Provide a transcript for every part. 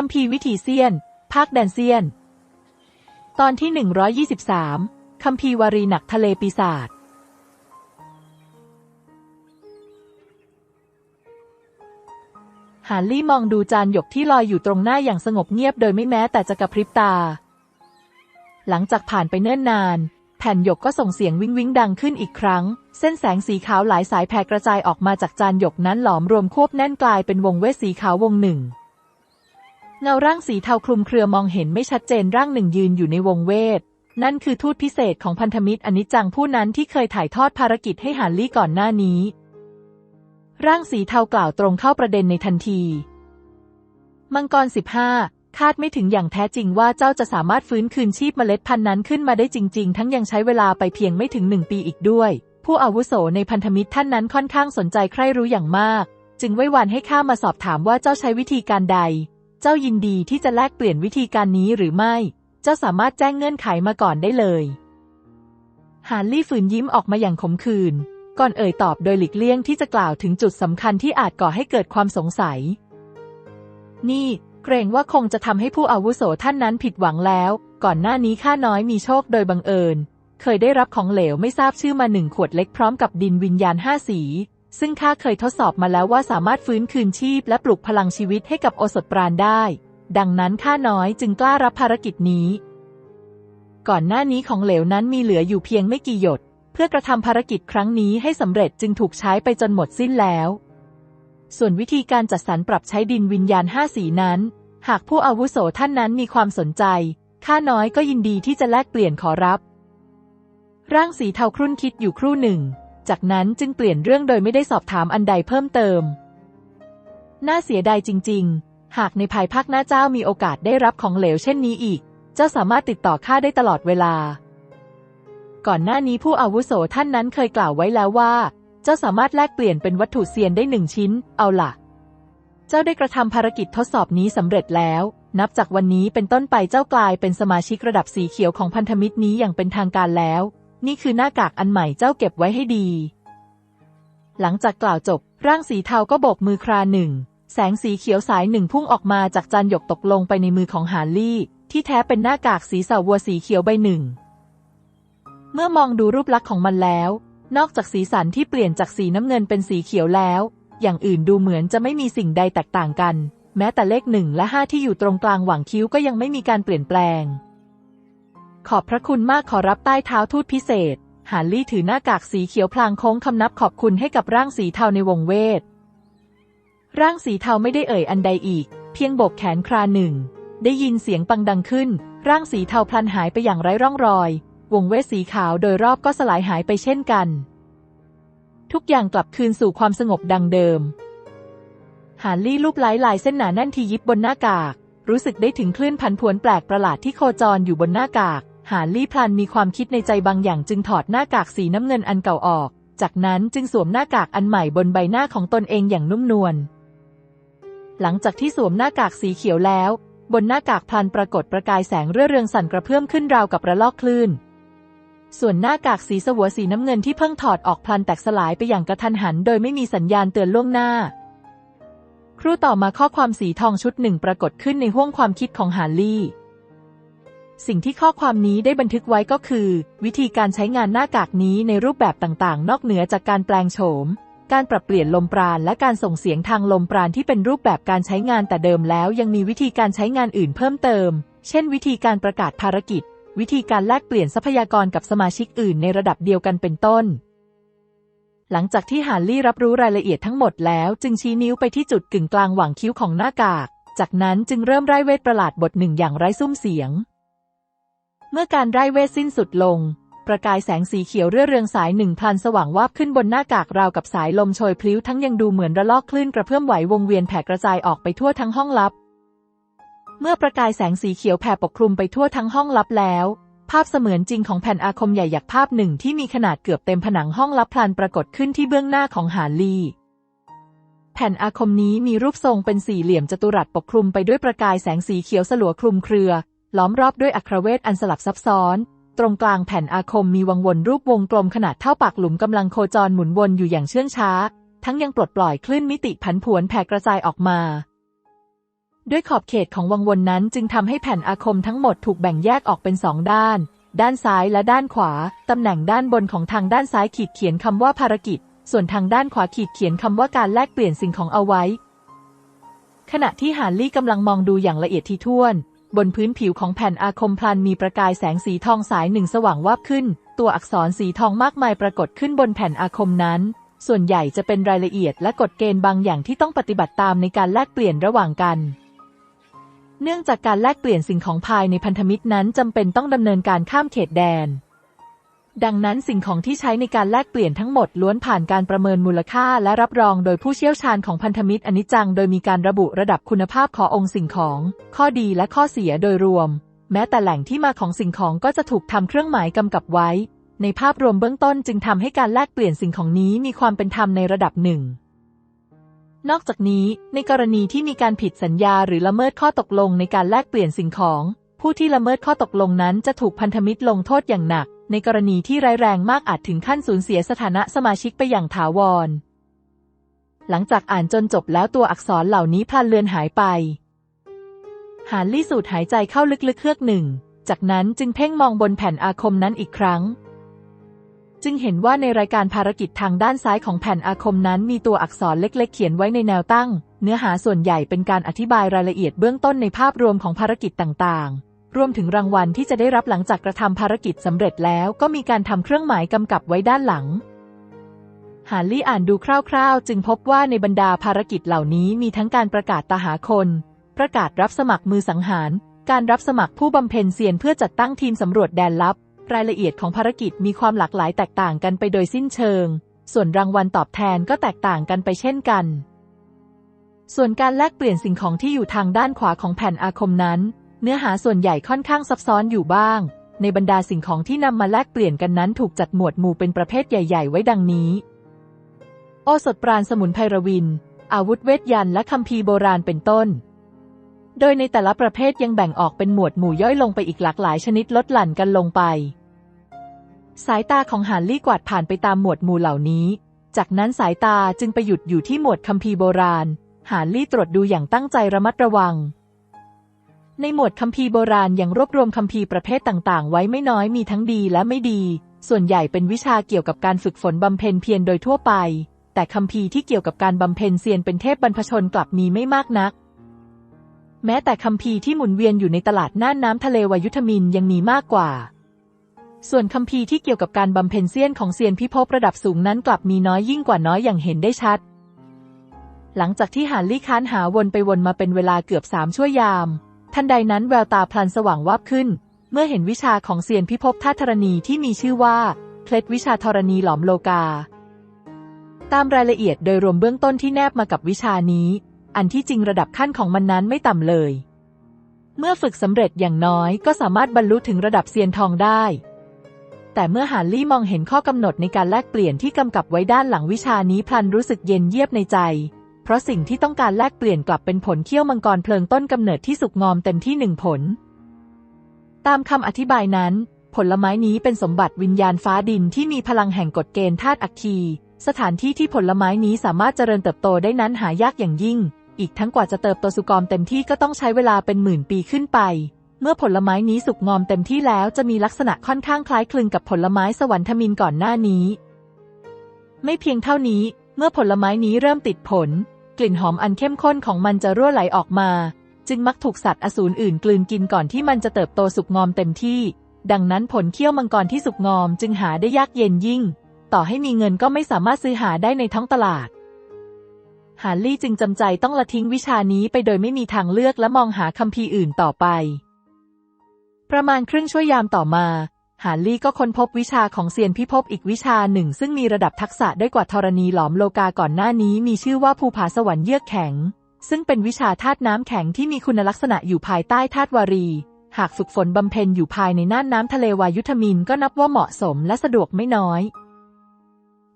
คัมภีร์วิถีเซียน ภาคแดนเซียน ตอนที่ 123 คัมภีร์วารีหนักทะเลปีศาจฮาร์ลี่มองดูจานหยกที่ลอยอยู่ตรงหน้าอย่างสงบเงียบโดยไม่แม้แต่จะกระพริบตา หลังจากผ่านไปเนิ่นนาน แผ่นหยกก็ส่งเสียงวิ้งวิ้งดังขึ้นอีกครั้ง เส้นแสงสีขาวหลายสายแผ่กระจายออกมาจากจานหยกนั้นหลอมรวมควบแน่นกลายเป็นวงเวทสีขาววงหนึ่ง เงาร่างสีเทาคลุมเครือมองเห็นไม่ชัดเจนร่างหนึ่งยืนอยู่ในวงเวท นั่นคือทูตพิเศษของพันธมิตรอนิจจังผู้นั้นที่เคยถ่ายทอดภารกิจให้ฮาร์ลี่ก่อนหน้านี้ ร่างสีเทากล่าวตรงเข้าประเด็นในทันที มังกรสิบห้าคาดไม่ถึงอย่างแท้จริงว่าเจ้าจะสามารถฟื้นคืนชีพเมล็ดพันธุ์นั้นขึ้นมาได้จริง ๆ ทั้งยังใช้เวลาไปเพียงไม่ถึงหนึ่งปีอีกด้วย ผู้อาวุโสในพันธมิตรท่านนั้นค่อนข้างสนใจใคร่รู้อย่างมาก จึงไว้วันให้ข้ามาสอบถามว่าเจ้าใช้วิธีการใด เจ้ายินดีที่จะแลกเปลี่ยนวิธีการนี้หรือไม่ เจ้าสามารถแจ้งเงื่อนไขมาก่อนได้เลย ฮาร์ลี่ฝืนยิ้มออกมาอย่างขมขื่นก่อนเอ่ยตอบโดยหลีกเลี่ยงที่จะกล่าวถึงจุดสำคัญที่อาจก่อให้เกิดความสงสัย นี่เกรงว่าคงจะทำให้ผู้อาวุโสท่านนั้นผิดหวังแล้ว ก่อนหน้านี้ข้าน้อยมีโชคโดยบังเอิญ เคยได้รับของเหลวไม่ทราบชื่อมาหนึ่งขวดเล็กพร้อมกับดินวิญญาณห้าสี ซึ่งข้าเคยทดสอบมาแล้วว่าสามารถฟื้นคืนชีพและปลุกพลังชีวิตให้กับโอสถปราณได้ ดังนั้นข้าน้อยจึงกล้ารับภารกิจนี้ ก่อนหน้านี้ของเหลวนั้นมีเหลืออยู่เพียงไม่กี่หยด เพื่อกระทำภารกิจครั้งนี้ให้สำเร็จจึงถูกใช้ไปจนหมดสิ้นแล้ว ส่วนวิธีการจัดสรรปรับใช้ดินวิญญาณห้าสีนั้น หากผู้อาวุโสท่านนั้นมีความสนใจ ข้าน้อยก็ยินดีที่จะแลกเปลี่ยนขอรับ ร่างสีเทาครุ่นคิดอยู่ครู่หนึ่ง จากนั้นจึงเปลี่ยนเรื่องโดยไม่ได้สอบถามอันใดเพิ่มเติม น่าเสียดายจริง ๆ หากในภายภาคหน้าเจ้ามีโอกาสได้รับของเหลวเช่นนี้อีก เจ้าสามารถติดต่อข้าได้ตลอดเวลา ก่อนหน้านี้ผู้อาวุโสท่านนั้นเคยกล่าวไว้แล้วว่า เจ้าสามารถแลกเปลี่ยนเป็นวัตถุเซียนได้หนึ่งชิ้น เอาล่ะ เจ้าได้กระทำภารกิจทดสอบนี้สำเร็จแล้ว นับจากวันนี้เป็นต้นไปเจ้ากลายเป็นสมาชิกระดับสีเขียวของพันธมิตรนี้อย่างเป็นทางการแล้ว นี่คือหน้ากากอันใหม่เจ้าเก็บไว้ให้ดี หลังจากกล่าวจบ ร่างสีเทาก็โบกมือคราหนึ่ง แสงสีเขียวสายหนึ่งพุ่งออกมาจากจานหยกตกลงไปในมือของฮาร์ลี่ ที่แท้เป็นหน้ากากสีสาวัวสีเขียวใบหนึ่ง เมื่อมองดูรูปลักษณ์ของมันแล้ว นอกจากสีสันที่เปลี่ยนจากสีน้ำเงินเป็นสีเขียวแล้ว อย่างอื่นดูเหมือนจะไม่มีสิ่งใดแตกต่างกัน แม้แต่เลขหนึ่งและห้าที่อยู่ตรงกลางหว่างคิ้วก็ยังไม่มีการเปลี่ยนแปลง ขอบพระคุณมากขอรับใต้เท้าทูตพิเศษฮาร์ลี่ถือหน้ากากสีเขียวพลางโค้งคำนับขอบคุณให้กับร่างสีเทาในวงเวท ร่างสีเทาไม่ได้เอ่ยอันใดอีก เพียงโบกแขนคราหนึ่ง ได้ยินเสียงปังดังขึ้น ร่างสีเทาพลันหายไปอย่างไร้ร่องรอย วงเวทสีขาวโดยรอบก็สลายหายไปเช่นกัน ทุกอย่างกลับคืนสู่ความสงบดังเดิมฮาร์ลี่ลูบไล้ลายเส้นหนาแน่นที่ยิบบนหน้ากาก รู้สึกได้ถึงคลื่นผันผวนแปลกประหลาดที่โคจรอยู่บนหน้ากาก ฮาร์ลี่พลันมีความคิดในใจบางอย่างจึงถอดหน้ากากสีน้ำเงินอันเก่าออก จากนั้นจึงสวมหน้ากากอันใหม่บนใบหน้าของตนเองอย่างนุ่มนวล หลังจากที่สวมหน้ากากสีเขียวแล้ว บนหน้ากากพลันปรากฏประกายแสงเรื่อเรืองสั่นกระเพื่อมขึ้นราวกับระลอกคลื่น ส่วนหน้ากากสีสวัวสีน้ำเงินที่เพิ่งถอดออกพลันแตกสลายไปอย่างกระทันหัน โดยไม่มีสัญญาณเตือนล่วงหน้า ครู่ต่อมาข้อความสีทองชุดหนึ่งปรากฏขึ้นในห้วงความคิดของฮาร์ลี่ สิ่งที่ข้อความนี้ได้บันทึกไว้ก็คือ วิธีการใช้งานหน้ากากนี้ในรูปแบบต่างๆ นอกเหนือจากการแปลงโฉม การปรับเปลี่ยนลมปราณและการส่งเสียงทางลมปราณที่เป็นรูปแบบการใช้งานแต่เดิมแล้ว ยังมีวิธีการใช้งานอื่นเพิ่มเติม เช่น วิธีการประกาศภารกิจ วิธีการแลกเปลี่ยนทรัพยากรกับสมาชิกอื่นในระดับเดียวกันเป็นต้น หลังจากที่ฮาร์ลี่รับรู้รายละเอียดทั้งหมดแล้วจึงชี้นิ้วไปที่จุดกึ่งกลางหว่างคิ้วของหน้ากาก จากนั้นจึงเริ่มไร้เวทประหลาดบทหนึ่งอย่างไร้ซุ้มเสียง เมื่อการไร้เวทสิ้นสุดลง ประกายแสงสีเขียวเรื่อเรืองสายหนึ่งพลันสว่างวาบขึ้นบนหน้ากากราวกับสายลมโชยพลิ้วทั้งยังดูเหมือนระลอกคลื่นกระเพื่อมไหววงเวียนแผ่กระจายออกไปทั่วทั้งห้องลับ เมื่อประกายแสงสีเขียวแผ่ปกคลุมไปทั่วทั้งห้องลับแล้ว ภาพเสมือนจริงของแผ่นอาคมใหญ่ยักษ์ภาพหนึ่งที่มีขนาดเกือบเต็มผนังห้องลับพลันปรากฏขึ้นที่เบื้องหน้าของฮาร์ลีแผ่นอาคมนี้มีรูปทรงเป็นสี่เหลี่ยมจัตุรัสปกคลุมไปด้วยประกายแสงสีเขียวสลัวคลุมเครือ ล้อมรอบด้วยอัครเวทอันสลับซับซ้อน ตรงกลางแผ่นอาคมมีวังวนรูปวงกลมขนาดเท่าปากหลุมกำลังโคจรหมุนวนอยู่อย่างเชื่องช้า ทั้งยังปลดปล่อยคลื่นมิติผันผวนแผ่กระจายออกมา ด้วยขอบเขตของวังวนนั้นจึงทำให้แผ่นอาคมทั้งหมดถูกแบ่งแยกออกเป็นสองด้าน ด้านซ้ายและด้านขวา ตำแหน่งด้านบนของทางด้านซ้ายขีดเขียนคำว่าภารกิจ ส่วนทางด้านขวาขีดเขียนคำว่าการแลกเปลี่ยนสิ่งของเอาไว้ ขณะที่ฮาร์ลี่กำลังมองดูอย่างละเอียดทีท่วน บนพื้นผิวของแผ่นอาคมพลันมีประกายแสงสีทองสายหนึ่งสว่างวาบขึ้น ตัวอักษรสีทองมากมายปรากฏขึ้นบนแผ่นอาคมนั้น ส่วนใหญ่จะเป็นรายละเอียดและกฎเกณฑ์บางอย่างที่ต้องปฏิบัติตามในการแลกเปลี่ยนระหว่างกัน เนื่องจากการแลกเปลี่ยนสิ่งของภายในพันธมิตรนั้นจำเป็นต้องดำเนินการข้ามเขตแดน ดังนั้นสิ่งของที่ใช้ในการแลกเปลี่ยนทั้งหมดล้วนผ่านการประเมินมูลค่าและรับรองโดยผู้เชี่ยวชาญของพันธมิตรอนิจจัง โดยมีการระบุระดับคุณภาพขององค์สิ่งของ ข้อดีและข้อเสียโดยรวม แม้แต่แหล่งที่มาของสิ่งของก็จะถูกทำเครื่องหมายกำกับไว้ ในภาพรวมเบื้องต้นจึงทำให้การแลกเปลี่ยนสิ่งของนี้มีความเป็นธรรมในระดับหนึ่งนอกจากนี้ ในกรณีที่มีการผิดสัญญาหรือละเมิดข้อตกลงในการแลกเปลี่ยนสิ่งของ ผู้ที่ละเมิดข้อตกลงนั้นจะถูกพันธมิตรลงโทษอย่างหนัก ในกรณีที่ร้ายแรงมากอาจถึงขั้นสูญเสียสถานะสมาชิกไปอย่างถาวร หลังจากอ่านจนจบแล้วตัวอักษรเหล่านี้พลันเลือนหายไป หานลี่สูดหายใจเข้าลึกๆเฮือกหนึ่ง จากนั้นจึงเพ่งมองบนแผ่นอาคมนั้นอีกครั้ง จึงเห็นว่าในรายการภารกิจทางด้านซ้ายของแผ่นอาคมนั้นมีตัวอักษรเล็ก ๆ เขียนไว้ในแนวตั้ง เนื้อหาส่วนใหญ่เป็นการอธิบายรายละเอียดเบื้องต้นในภาพรวมของภารกิจต่างๆ รวมถึงรางวัลที่จะได้รับหลังจากกระทำภารกิจสำเร็จแล้วก็มีการทำเครื่องหมายกำกับไว้ด้านหลังหาลี่อ่านดูคร่าวๆ จึงพบว่าในบรรดาภารกิจเหล่านี้มีทั้งการประกาศตาหาคน ประกาศรับสมัครมือสังหาร การรับสมัครผู้บำเพ็ญเซียนเพื่อจัดตั้งทีมสำรวจแดนลับ รายละเอียดของภารกิจมีความหลากหลายแตกต่างกันไปโดยสิ้นเชิง ส่วนรางวัลตอบแทนก็แตกต่างกันไปเช่นกัน ส่วนการแลกเปลี่ยนสิ่งของที่อยู่ทางด้านขวาของแผ่นอาคมนั้น เนื้อหาส่วนใหญ่ค่อนข้างซับซ้อนอยู่บ้าง ในบรรดาสิ่งของที่นำมาแลกเปลี่ยนกันนั้นถูกจัดหมวดหมู่เป็นประเภทใหญ่ ๆ ไว้ดังนี้ โอสถปราณสมุนไพรวิน อาวุธเวทยันและคัมภีร์โบราณเป็นต้น โดยในแต่ละประเภทยังแบ่งออกเป็นหมวดหมู่ย่อยลงไปอีกหลากหลายชนิดลดหลั่นกันลงไป สายตาของหานลี่กวาดผ่านไปตามหมวดหมู่เหล่านี้ จากนั้นสายตาจึงไปหยุดอยู่ที่หมวดคัมภีร์โบราณ หานลี่ตรวจดูอย่างตั้งใจระมัดระวัง ในหมวดคัมภีร์โบราณยังรวบรวมคัมภีร์ประเภทต่าง ๆ ไว้ไม่น้อยมีทั้งดีและไม่ดี ส่วนใหญ่เป็นวิชาเกี่ยวกับการฝึกฝนบำเพ็ญเพียรโดยทั่วไป แต่คัมภีร์ที่เกี่ยวกับการบำเพ็ญเซียนเป็นเทพบรรพชนกลับมีไม่มากนัก แม้แต่คัมภีร์ที่หมุนเวียนอยู่ในตลาดน่านน้ำทะเลวายุทมินยังมีมากกว่า ส่วนคัมภีร์ที่เกี่ยวกับการบำเพ็ญเซียนของเซียนพิภพระดับสูงนั้นกลับมีน้อยยิ่งกว่าน้อยอย่างเห็นได้ชัด หลังจากที่หานลี่ค้านหาวนไปวนมาเป็นเวลาเกือบสามชั่วยาม ทันใดนั้นแววตาพลันสว่างวาบขึ้น เมื่อเห็นวิชาของเซียนพิภพท่าธรณีที่มีชื่อว่าเคล็ดวิชาธรณีหลอมโลกา ตามรายละเอียดโดยรวมเบื้องต้นที่แนบมากับวิชานี้ อันที่จริงระดับขั้นของมันนั้นไม่ต่ำเลย เมื่อฝึกสำเร็จอย่างน้อยก็สามารถบรรลุถึงระดับเซียนทองได้ แต่เมื่อหานลี่มองเห็นข้อกำหนดในการแลกเปลี่ยนที่กำกับไว้ด้านหลังวิชานี้พลันรู้สึกเย็นเยียบในใจ เพราะสิ่งที่ต้องการแลกเปลี่ยนกลับเป็นผลเขี้ยวมังกรเพลิงต้นกำเนิดที่สุกงอมเต็มที่หนึ่งผล ตามคำอธิบายนั้น ผลไม้นี้เป็นสมบัติวิญญาณฟ้าดินที่มีพลังแห่งกฎเกณฑ์ธาตุอัคคีสถานที่ที่ผลไม้นี้สามารถเจริญเติบโตได้นั้นหายากอย่างยิ่ง อีกทั้งกว่าจะเติบโตสุกรเต็มที่ก็ต้องใช้เวลาเป็นหมื่นปีขึ้นไป เมื่อผลไม้นี้สุกงอมเต็มที่แล้วจะมีลักษณะค่อนข้างคล้ายคลึงกับผลไม้สวรรค์มินก่อนหน้านี้ ไม่เพียงเท่านี้ เมื่อผลไม้นี้เริ่มติดผล กลิ่นหอมอันเข้มข้นของมันจะรั่วไหลออกมา จึงมักถูกสัตว์อสูรอื่นกลืนกินก่อนที่มันจะเติบโตสุกงอมเต็มที่ ดังนั้นผลเขี้ยวมังกรที่สุกงอมจึงหาได้ยากเย็นยิ่ง ต่อให้มีเงินก็ไม่สามารถซื้อหาได้ในท้องตลาดหานลี่จึงจำใจต้องละทิ้งวิชานี้ไปโดยไม่มีทางเลือกและมองหาคัมภีร์อื่นต่อไป ประมาณครึ่งชั่วยามต่อมา หานลี่ก็ค้นพบวิชาของเซียนพิภพอีกวิชาหนึ่ง ซึ่งมีระดับทักษะได้กว่าธรณีหลอมโลกาก่อนหน้านี้ มีชื่อว่าภูผาสวรรค์เยือกแข็ง ซึ่งเป็นวิชาธาตุน้ำแข็งที่มีคุณลักษณะอยู่ภายใต้ธาตุวารี หากฝึกฝนบำเพ็ญอยู่ภายในน่านน้ำทะเลวายุทมินก็นับว่าเหมาะสมและสะดวกไม่น้อย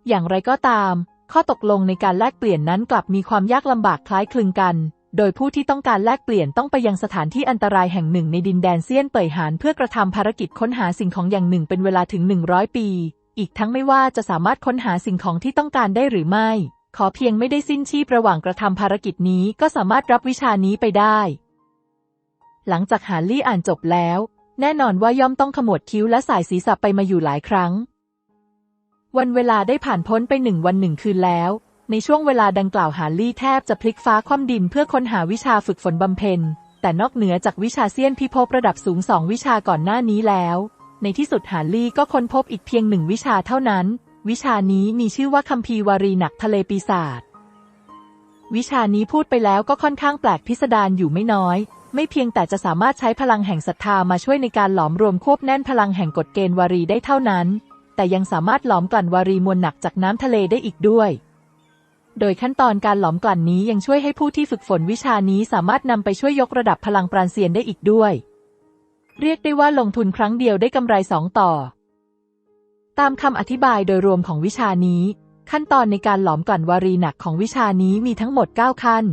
อย่างไรก็ตาม ข้อตกลงในการแลกเปลี่ยนนั้นกลับมีความยากลำบากคล้ายคลึงกัน โดยผู้ที่ต้องการแลกเปลี่ยนต้องไปยังสถานที่อันตรายแห่งหนึ่งในดินแดนเซียนเป่ยหานเพื่อกระทำภารกิจค้นหาสิ่งของอย่างหนึ่งเป็นเวลาถึง 100 ปี อีกทั้งไม่ว่าจะสามารถค้นหาสิ่งของที่ต้องการได้หรือไม่ ขอเพียงไม่ได้สิ้นชีพระหว่างกระทำภารกิจนี้ก็สามารถรับวิชานี้ไปได้ หลังจากฮาร์ลี่อ่านจบแล้ว แน่นอนว่าย่อมต้องขมวดคิ้วและสายศีรษะไปมาอยู่หลายครั้ง วันเวลาได้ผ่านพ้นไปหนึ่งวันหนึ่งคืนแล้ว ในช่วงเวลาดังกล่าวฮาร์ลี่แทบจะพลิกฟ้าคว่ำดินเพื่อค้นหาวิชาฝึกฝนบำเพ็ญ แต่นอกเหนือจากวิชาเซียนพิภพระดับสูงสองวิชาก่อนหน้านี้แล้ว ในที่สุดฮาร์ลี่ก็ค้นพบอีกเพียงหนึ่งวิชาเท่านั้น วิชานี้มีชื่อว่าคัมภีร์วารีหนักทะเลปีศาจวิชานี้พูดไปแล้วก็ค่อนข้างแปลกพิสดารอยู่ไม่น้อย ไม่เพียงแต่จะสามารถใช้พลังแห่งศรัทธามาช่วยในการหลอมรวมควบแน่นพลังแห่งกฎเกณฑ์วารีได้เท่านั้น แต่ยังสามารถหลอมกลั่นวารีมวลหนักจากน้ำทะเลได้อีกด้วย โดยขั้นตอนการหลอมกลั่นนี้ยังช่วยให้ผู้ที่ฝึกฝนวิชานี้สามารถนำไปช่วยยกระดับพลังปราณเซียนได้อีกด้วย เรียกได้ว่าลงทุนครั้งเดียวได้กำไรสองต่อ ตามคำอธิบายโดยรวมของวิชานี้ ขั้นตอนในการหลอมกลั่นวารีหนักของวิชานี้มีทั้งหมด 9 ขั้น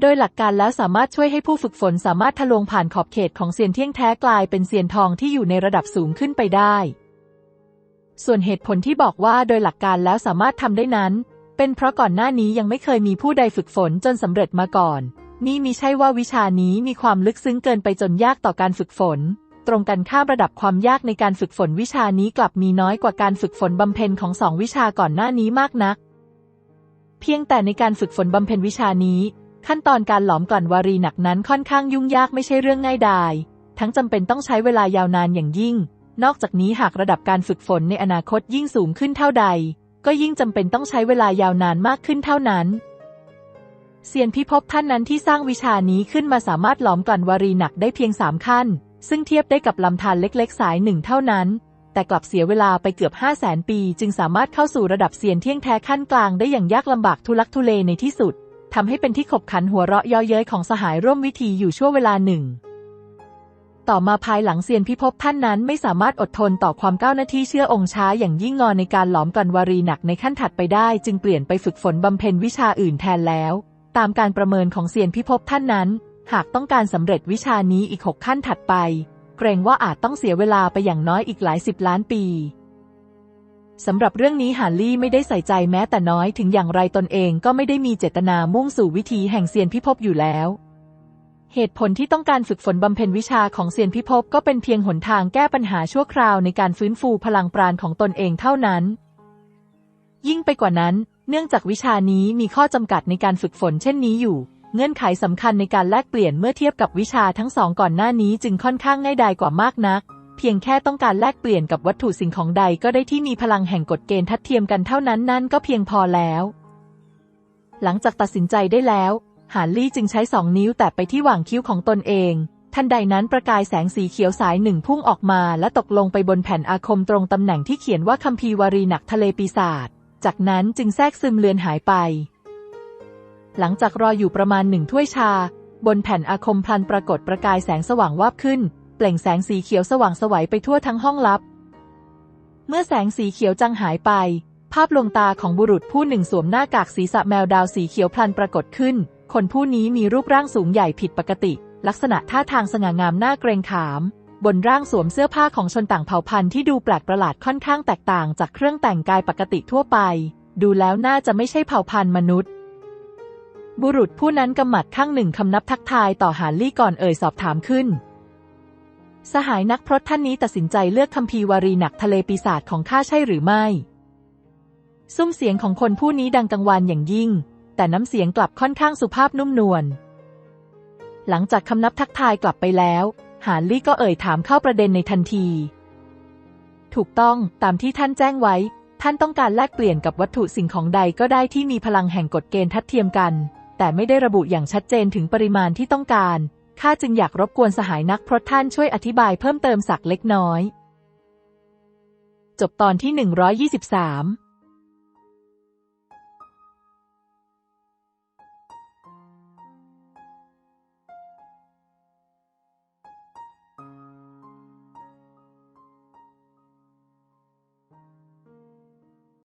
โดยหลักการแล้วสามารถช่วยให้ผู้ฝึกฝนสามารถทะลวงผ่านขอบเขตของเซียนเที่ยงแท้กลายเป็นเซียนทองที่อยู่ในระดับสูงขึ้นไปได้ ส่วนเหตุผลที่บอกว่าโดยหลักการแล้วสามารถทำได้นั้น เป็นเพราะก่อนหน้านี้ยังไม่เคยมีผู้ใดฝึกฝนจนสำเร็จมาก่อน นี่มิใช่ว่าวิชานี้มีความลึกซึ้งเกินไปจนยากต่อการฝึกฝน ตรงกันข้ามระดับความยากในการฝึกฝนวิชานี้กลับมีน้อยกว่าการฝึกฝนบำเพ็ญของสองวิชาก่อนหน้านี้มากนัก เพียงแต่ในการฝึกฝนบำเพ็ญวิชานี้ ขั้นตอนการหลอมกลั่นวารีหนักนั้นค่อนข้างยุ่งยากไม่ใช่เรื่องง่ายดาย ทั้งจำเป็นต้องใช้เวลายาวนานอย่างยิ่ง นอกจากนี้หากระดับการฝึกฝนในอนาคตยิ่งสูงขึ้นเท่าใด ก็ยิ่งจำเป็นต้องใช้เวลายาวนานมากขึ้นเท่านั้นเซียนพิภพท่านนั้นที่สร้างวิชานี้ขึ้นมาสามารถหลอมกลั่นวารีหนักได้เพียงสามขั้น ซึ่งเทียบได้กับลำธารเล็กๆ สายหนึ่งเท่านั้น แต่กลับเสียเวลาไปเกือบห้าแสนปี จึงสามารถเข้าสู่ระดับเซียนเที่ยงแท้ขั้นกลางได้อย่างยากลำบากทุลักทุเลในที่สุดทำให้เป็นที่ขบขันหัวเราะย่อเย้ยของสหายร่วมวิธีอยู่ชั่วเวลาหนึ่ง ต่อมาภายหลังเซียนพิภพท่านนั้นไม่สามารถอดทนต่อความก้าวหน้าที่เชื่อองค์ช้าอย่างยิ่งงอนในการหลอมกันวารีหนักในขั้นถัดไปได้ จึงเปลี่ยนไปฝึกฝนบำเพ็ญวิชาอื่นแทนแล้ว ตามการประเมินของเซียนพิภพท่านนั้น หากต้องการสำเร็จวิชานี้อีกหกขั้นถัดไป เกรงว่าอาจต้องเสียเวลาไปอย่างน้อยอีกหลายสิบล้านปีสำหรับเรื่องนี้ฮาร์ลี่ไม่ได้ใส่ใจแม้แต่น้อยถึงอย่างไรตนเองก็ไม่ได้มีเจตนามุ่งสู่วิธีแห่งเซียนพิภพอยู่แล้ว เหตุผลที่ต้องการฝึกฝนบำเพ็ญวิชาของเซียนพิภพก็เป็นเพียงหนทางแก้ปัญหาชั่วคราวในการฟื้นฟูพลังปราณของตนเองเท่านั้น ยิ่งไปกว่านั้น เนื่องจากวิชานี้มีข้อจำกัดในการฝึกฝนเช่นนี้อยู่ เงื่อนไขสำคัญในการแลกเปลี่ยนเมื่อเทียบกับวิชาทั้งสองก่อนหน้านี้จึงค่อนข้างง่ายดายกว่ามากนัก เพียงแค่ต้องการแลกเปลี่ยนกับวัตถุสิ่งของใดก็ได้ที่มีพลังแห่งกฎเกณฑ์ทัดเทียมกันเท่านั้นนั่นก็เพียงพอแล้ว หลังจากตัดสินใจได้แล้ว หานลี่จึงใช้สองนิ้วแตะไปที่หว่างคิ้วของตนเอง ทันใดนั้นประกายแสงสีเขียวสายหนึ่งพุ่งออกมาและตกลงไปบนแผ่นอาคมตรงตำแหน่งที่เขียนว่าคัมภีวารีหนักทะเลปีศาจ จากนั้นจึงแทรกซึมเลือนหายไป หลังจากรออยู่ประมาณหนึ่งถ้วยชา บนแผ่นอาคมพลันปรากฏประกายแสงสว่างวาบขึ้น เปล่งแสงสีเขียวสว่างสวัยไปทั่วทั้งห้องลับ เมื่อแสงสีเขียวจางหายไป ภาพลวงตาของบุรุษผู้หนึ่งสวมหน้ากากศีรษะแมวดาวสีเขียวพลันปรากฏขึ้น คนผู้นี้มีรูปร่างสูงใหญ่ผิดปกติ ลักษณะท่าทางสง่างามน่าเกรงขาม บนร่างสวมเสื้อผ้าของชนต่างเผ่าพันธุ์ที่ดูแปลกประหลาดค่อนข้างแตกต่างจากเครื่องแต่งกายปกติทั่วไป ดูแล้วน่าจะไม่ใช่เผ่าพันธุ์มนุษย์ บุรุษผู้นั้นกำหมัดข้างหนึ่งคำนับทักทายต่อหานลี่ก่อนเอ่ยสอบถามขึ้น สหายนักพรตท่านนี้ตัดสินใจเลือกคัมภีร์วารีหนักทะเลปีศาจของข้าใช่หรือไม่ ซุ้มเสียงของคนผู้นี้ดังกังวานอย่างยิ่ง แต่น้ำเสียงกลับค่อนข้างสุภาพนุ่มนวล หลังจากคำนับทักทายกลับไปแล้ว หานลี่ก็เอ่ยถามเข้าประเด็นในทันที ถูกต้องตามที่ท่านแจ้งไว้ ท่านต้องการแลกเปลี่ยนกับวัตถุสิ่งของใดก็ได้ที่มีพลังแห่งกฎเกณฑ์ทัดเทียมกัน แต่ไม่ได้ระบุอย่างชัดเจนถึงปริมาณที่ต้องการข้าจึงอยากรบกวนสหายนักพรตท่านช่วยอธิบายเพิ่มเติมสักเล็กน้อย จบตอนที่ 123